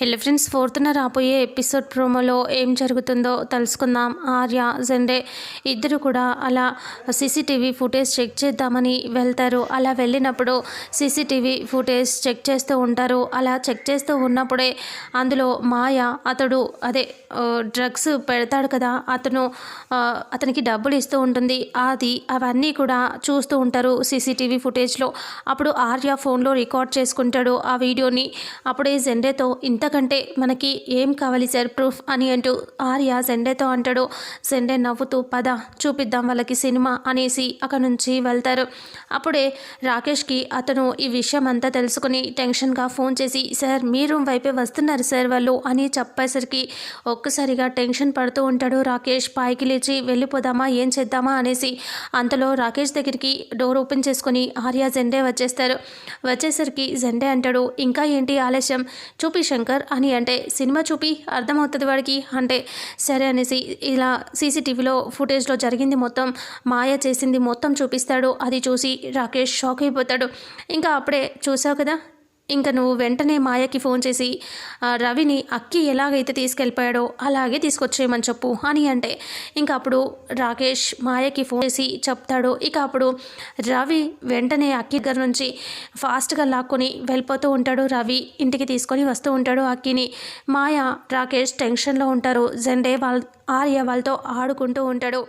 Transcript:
Hello friends ఫోర్త్న రాబోయే episode ప్రోమోలో ఏం జరుగుతుందో తెలుసుకుందాం. ఆర్య జెండే ఇద్దరు కూడా అలా సీసీటీవీ ఫుటేజ్ చెక్ చేద్దామని వెళ్తారు. అలా వెళ్ళినప్పుడు సీసీటీవీ ఫుటేజ్ చెక్ చేస్తూ ఉంటారు. అలా చెక్ చేస్తూ ఉన్నప్పుడే అందులో మాయ అతడు అదే డ్రగ్స్ పెడతాడు కదా అతను అతనికి డబ్బులు ఇస్తూ ఉంటుంది. అది అవన్నీ కూడా చూస్తూ ఉంటారు సీసీటీవీ ఫుటేజ్లో. అప్పుడు ఆర్య ఫోన్లో రికార్డ్ చేసుకుంటాడు ఆ వీడియోని. అప్పుడే జెండేతో ఇంత ఇంతకంటే మనకి ఏం కావాలి సార్? ప్రూఫ్ అని అంటూ ఆర్య జెండేతో అంటాడు. సెండే నవ్వుతూ పద చూపిద్దాం వాళ్ళకి సినిమా అనేసి అక్కడ నుంచి వెళ్తారు. అప్పుడే రాకేష్కి అతను ఈ విషయం అంతా తెలుసుకుని టెన్షన్గా ఫోన్ చేసి సార్ మీ రూమ్ వైపే వస్తున్నారు సార్ వాళ్ళు అని చెప్పేసరికి ఒక్కసారిగా టెన్షన్ పడుతూ ఉంటాడు రాకేష్. పైకి లేచి వెళ్ళిపోదామా? ఏం చేద్దామా? అనేసి అంతలో రాకేష్ దగ్గరికి డోర్ ఓపెన్ చేసుకుని ఆర్య జెండే వచ్చేస్తారు. వచ్చేసరికి జెండే అంటాడు ఇంకా ఏంటి ఆలస్యం? చూపి శంకర్. అని అంటే సినిమా చూపి అర్థమవుతుంది వాడికి. అంటే సరే అనేసి ఇలా సీసీటీవీలో ఫుటేజ్లో జరిగింది మొత్తం మాయ చేసింది మొత్తం చూపిస్తాడు. అది చూసి రాకేష్ షాక్ అయిపోతాడు. ఇంకా అప్పుడే చూసావు కదా ఇంకా నువ్వు వెంటనే మాయకి ఫోన్ చేసి రవిని అక్కి ఎలాగైతే తీసుకెళ్ళిపోయాడో అలాగే తీసుకొచ్చేయమని చెప్పు అని అంటే ఇంకా అప్పుడు రాకేష్ మాయకి ఫోన్ చేసి చెప్తాడు. ఇక అప్పుడు రవి వెంటనే అక్కి దగ్గర నుంచి ఫాస్ట్గా లాక్కొని వెళ్ళిపోతూ ఉంటాడు. రవి ఇంటికి తీసుకొని వస్తూ ఉంటాడు అక్కిని. మాయ రాకేష్ టెన్షన్లో ఉంటారు. జెండే వాళ్ళ ఆర్య వాళ్ళతో ఆడుకుంటూ ఉంటాడు.